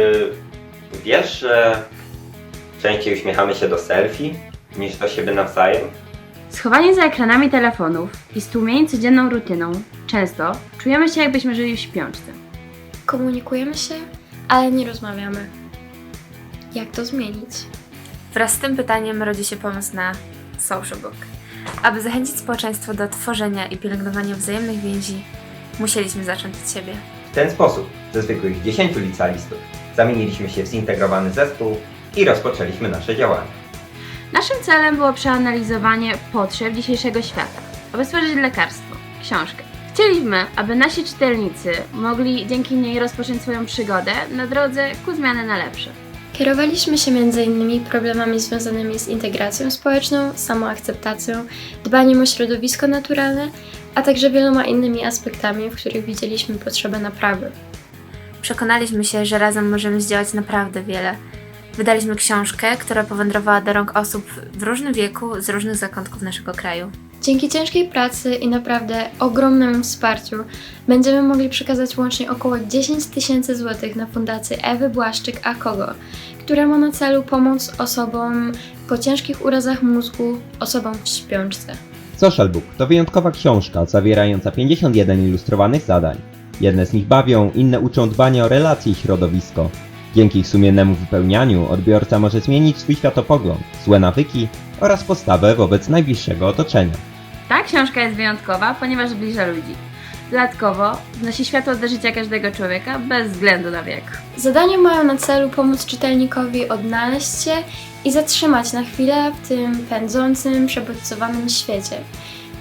Czy wiesz, że częściej uśmiechamy się do selfie niż do siebie nawzajem? Schowanie za ekranami telefonów i stłumieni codzienną rutyną, często czujemy się jakbyśmy żyli w śpiączce. Komunikujemy się, ale nie rozmawiamy. Jak to zmienić? Wraz z tym pytaniem rodzi się pomysł na Social Book. Aby zachęcić społeczeństwo do tworzenia i pielęgnowania wzajemnych więzi, musieliśmy zacząć od siebie. W ten sposób ze zwykłych 10 licealistów zamieniliśmy się w zintegrowany zespół i rozpoczęliśmy nasze działania. Naszym celem było przeanalizowanie potrzeb dzisiejszego świata, aby stworzyć lekarstwo, książkę. Chcieliśmy, aby nasi czytelnicy mogli dzięki niej rozpocząć swoją przygodę na drodze ku zmianie na lepsze. Kierowaliśmy się m.in. problemami związanymi z integracją społeczną, samoakceptacją, dbaniem o środowisko naturalne, a także wieloma innymi aspektami, w których widzieliśmy potrzebę naprawy. Przekonaliśmy się, że razem możemy zdziałać naprawdę wiele. Wydaliśmy książkę, która powędrowała do rąk osób w różnym wieku z różnych zakątków naszego kraju. Dzięki ciężkiej pracy i naprawdę ogromnemu wsparciu będziemy mogli przekazać łącznie około 10 tysięcy złotych na fundację Ewy Błaszczyk A Kogo, która ma na celu pomóc osobom po ciężkich urazach mózgu, osobom w śpiączce. Social Book to wyjątkowa książka zawierająca 51 ilustrowanych zadań. Jedne z nich bawią, inne uczą dbania o relacje i środowisko. Dzięki ich sumiennemu wypełnianiu odbiorca może zmienić swój światopogląd, złe nawyki oraz postawę wobec najbliższego otoczenia. Ta książka jest wyjątkowa, ponieważ zbliża ludzi. Dodatkowo wnosi światło do życia każdego człowieka bez względu na wiek. Zadania mają na celu pomóc czytelnikowi odnaleźć się i zatrzymać na chwilę w tym pędzącym, przebodźcowanym świecie.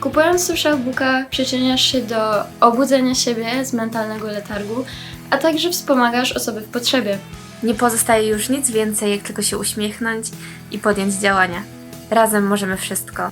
Kupując Social Booka przyczyniasz się do obudzenia siebie z mentalnego letargu, a także wspomagasz osoby w potrzebie. Nie pozostaje już nic więcej, jak tylko się uśmiechnąć i podjąć działania. Razem możemy wszystko.